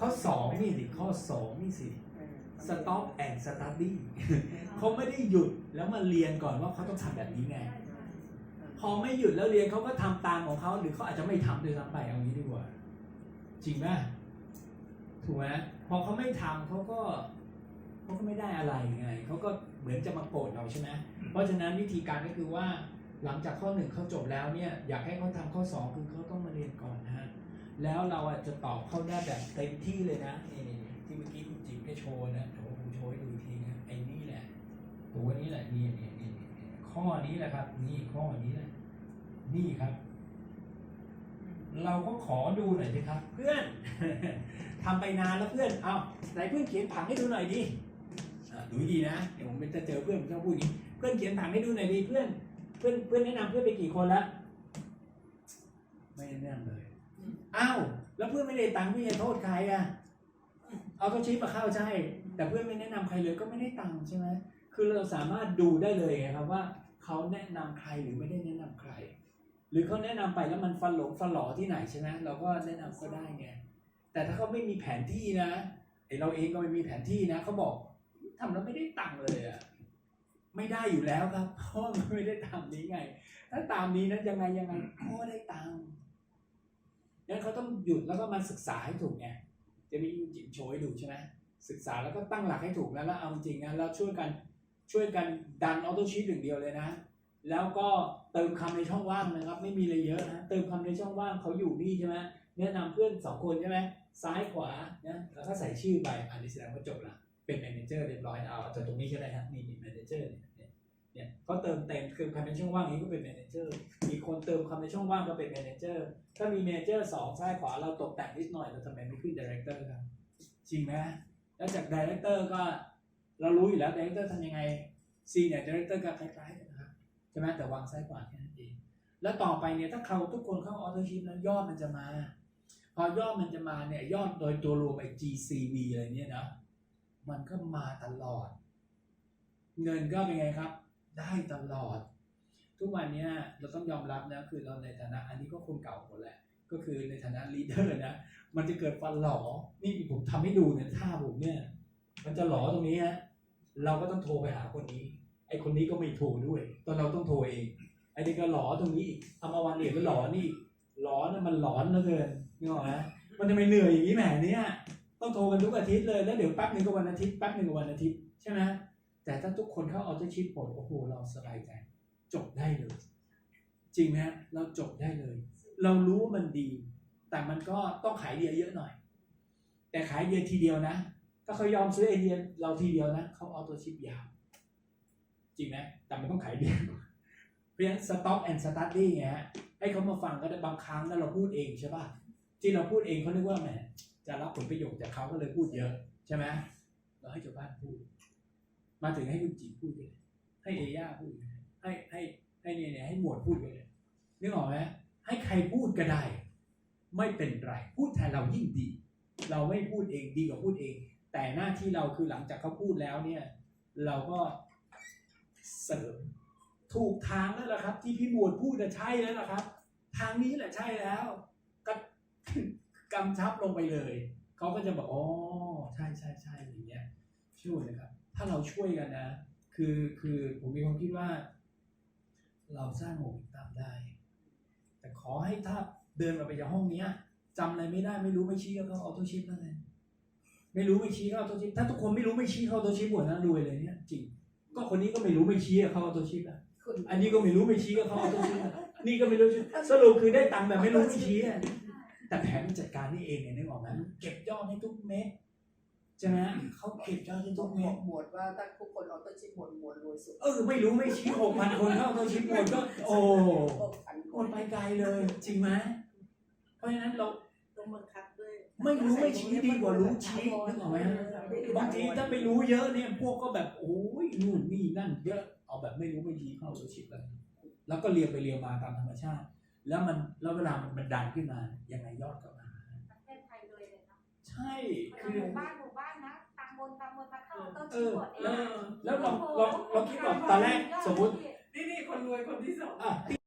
ข้อสองนี่สิข้อสองนี่สิ stop and study เขาไม่ได้หยุดแล้วมาเรียนก่อนว่าเขาต้องทำแบบนี้ไง พอไม่หยุดแล้วเรียนเขาก็ทำตามของเขาหรือเขาอาจจะไม่ทำด้วยซ้ำไปเอางี้ดีกว่า จริงไหมถูกไหมพอเขาไม่ทำเขาก็เขาก็ไม่ได้อะไรไงเขาก็เหมือนจะมาโกรธเราใช่ไหมเพราะฉะนั้นวิธีการก็คือว่าหลังจากข้อหนึ่งเขาจบแล้วเนี่ยอยากให้เขาทำข้อสองคือเขาต้องมาเรียนก่อนนะฮะ แล้วเราอะจะตอบเข้าได้แบบเต็มที่เลยนะนี่ที่เมื่อกี้คุณจิ๋มให้โชว์นะเดี๋ยวผมโชว์ให้ดูทีนะไอ้นี่แหละตัวนี้แหละนี่นี่นี่ข้อนี้แหละครับ นี่ข้อนี้แหละ นี่ครับ เราก็ขอดูหน่อยสิครับ เพื่อนทำไปนานแล้วเพื่อนเอาไหนเพื่อนเขียนผังให้ดูหน่อยดิดูดีนะเดี๋ยวผมจะเจอเพื่อนผมจะพูดอย่างนี้เพื่อนเขียนผังให้ดูหน่อยดิเพื่อน เพื่อนเพื่อนแนะนำเพื่อนไปกี่คนและไม่แนะนำเลย อ้าวแล้วเพื่อนไม่ได้ตังค์พี่จะโทษใครอะ เอาเขาชี้มาเข้าใช่ แต่เพื่อนไม่แนะนำใครเลยก็ไม่ได้ตังค์ใช่ไหมคือเราสามารถดูได้เลยไงครับว่าเขาแนะนำใครหรือไม่ได้แนะนำใคร หรือเขาแนะนำไปแล้วมันฟันหลงฟันหลอที่ไหนใช่ไหมเราก็แนะนำก็ได้ไงแต่ถ้าเขาไม่มีแผนที่นะไอเราเองก็ไม่มีแผนที่นะเขาบอกทำแล้วไม่ได้ตังค์เลยอะไม่ได้อยู่แล้วครับเพราะมันไม่ได้ตามนี้ไง ถ้าตามนี้นะยังไงยังไงก็ได้ตังค์ งั้นเขาต้องหยุดแล้วก็มาศึกษาให้ถูกไงจะมีจิตโชยดูใช่ไหมศึกษาแล้วก็ตั้งหลักให้ถูกแล้วแล้วเอาจริงนะแล้วช่วยกันช่วยกันดันออโต้ชีตอย่างเดียวเลยนะ แล้วก็เติมคำในช่องว่างนะครับ ไม่มีอะไรเยอะนะเติมคำในช่องว่างเขาอยู่นี่ใช่ไหมแนะนำเพื่อนสองคนใช่ไหมซ้ายขวานะแล้วก็ใส่ชื่อไปอันนี้แสดงว่าจบละเป็นแมเนเจอร์เรียบร้อยเอาจากตรงนี้ก็ได้ครับนี่นี่แมเนเจอร์ เนี่ยเนี่ยเขาเติมเต็มคือคำในช่องว่างนี้ก็เป็นแมเนเจอร์มีคนเติมคำในช่องว่างก็เป็นแมเนเจอร์ถ้ามีแมเนเจอร์สองซ้ายขวาเราตกแต่งนิดหน่อยเราทำไมไม่ขึ้นดีเรคเตอร์ครับจริงไหมแล้วจากดีเรคเตอร์ก็เรารู้อยู่แล้วดีเรคเตอร์ทำยังไงซีเนี่ยดีเรคเตอร์ก็คล้ายๆกันนะครับใช่ไหมแต่วางซ้ายขวาแค่นั้นเองแล้วต่อไปเนี่ยถ้าเขาทุกคนเข้าออโต้ชิปแล้วยอดมันจะมา พอยอดมันจะมาเนี่ยยอดโดยตัวรวมไอ้ GCV อะไรเนี่ยนะมันก็มาตลอด เงินก็เป็นไงครับ ได้ตลอด ทุกวันเนี้ยเราต้องยอมรับนะคือเราในฐานะอันนี้ก็คนเก่าหมดแหละก็คือในฐานะลีดเดอร์นะมันจะเกิดฟันหลอนี่ผมทำให้ดูเนี่ยท่าผมเนี่ยมันจะหลอตรงนี้ฮะเราก็ต้องโทรไปหาคนนี้ ไอคนนี้ก็ไม่โทรด้วย ตอนเราต้องโทรเองไอ้นี่ก็หลอตรงนี้อีกเอามาวันเดียวก็หลอนี่หลอนะมันหลอนเหลือเกินนึกออกไหมมันจะไม่เหนื่อยอย่างนี้แหมเนี่ยต้องโทรกันทุกอาทิตย์เลยแล้วเดี๋ยวแป๊บหนึ่งก็วันอาทิตย์แป๊บหนึ่งก็วันอาทิตย์ใช่ไหม แต่ถ้าทุกคนเข้าออโต้ชิปหมดโอ้โหเราสบายใจ จบได้เลย จริงไหมเราจบได้เลย เรารู้ว่ามันดี แต่มันก็ต้องขายเดียเยอะหน่อย แต่ขายเดียทีเดียวนะ ถ้าเขายอมซื้อไอเดียเราทีเดียวนะเขาออโต้ชิปยาว จริงไหมแต่มันต้องขายเดียวเพราะฉะนั้น stop and study ไงฮะให้เขามาฟังก็ได้บางครั้งแล้วเราพูดเองใช่ป่ะที่เราพูดเองเขานึกว่าแหมจะรับผลประโยชน์จากเขาก็เลยพูดเยอะใช่ไหมเราให้ชาวบ้านพูด มาถึงให้คุณจีพูดเลยให้เอย่าพูดเลยให้ให้ให้เนี่ยเนี่ยให้หมวดพูดไปเลยนึกออกไหมให้ใครพูดก็ได้ ไม่เป็นไร พูดแทนเรายิ่งดี เราไม่พูดเองดีกว่าพูดเอง แต่หน้าที่เราคือหลังจากเขาพูดแล้วเนี่ย เราก็เสริมถูกทางแล้วล่ะครับ ที่พี่หมวดพูดจะใช่แล้วล่ะครับ ทางนี้แหละใช่แล้วก็กำชับลงไปเลย เขาก็จะบอกอ๋อใช่ใช่ใช่อย่างเงี้ยช่วยนะครับ ถ้าเราช่วยกันนะ คือคือผมมีความคิดว่า เราสร้างโมเมนตัมได้ แต่ขอให้ถ้าเดินมาไปจากห้องเนี้ยจำอะไรไม่ได้ไม่รู้ไม่ชี้ก็เขาออโต้ชิปนั่นเองไม่รู้ไม่ชี้เขาออโต้ชิปถ้าทุกคนไม่รู้ไม่ชี้เขาออโต้ชิปหมดนะรวยเลยเนี่ยจริง ก็คนนี้ก็ไม่รู้ไม่ชี้เขาออโต้ชิปอะอันนี้ก็ไม่รู้ไม่ชี้ก็เขาออโต้ชิปนี่ก็ไม่รู้สรุปคือได้ตังค์แบบไม่รู้ไม่ชี้แต่แผนจัดการนี่เองเนี่ยนึกออกไหมเก็บยอดให้ทุกเม็ด ใช่ไหมเขาเก็บยอดให้ต้ทุองกบเม็อดกหมวดว่าถ้าทุกคนออโต้ชิปหมวดหมวดรวยสุดเออไม่รู้ไม่ชี้หกพันคนเข้าออโต้ชิปหมดก็โอ้หกพันคคนนไปไกลเลย จริงไหมเพราะฉะนั้นเรา ต้องบังคับด้วยไม่รู้ไม่ชี้ดีกว่ารู้ชี้นึกออกไหมบางทีถ้าไปรู้เยอะเนี่ยพวกก็แบบโอ้ยนู่นนี่นั่นเยอะเอาแบบไม่รู้ไม่ชี้เข้าออโต้ชิปแล้วแล้วก็เรียงไปเรียงมาตามธรรมชาติ แล้วมันแล้วเวลามันมันดันขึ้นมายังไงยอดก็มา ประเทศไทยเลยเลยนะใช่หคือมู่บ้านหมู่บ้านนะตำบลตำบลมา เข้าต้นเอชีอหมดเอแล้วงแล้วเราเราเราคิดว่าตอนแรกสมมติ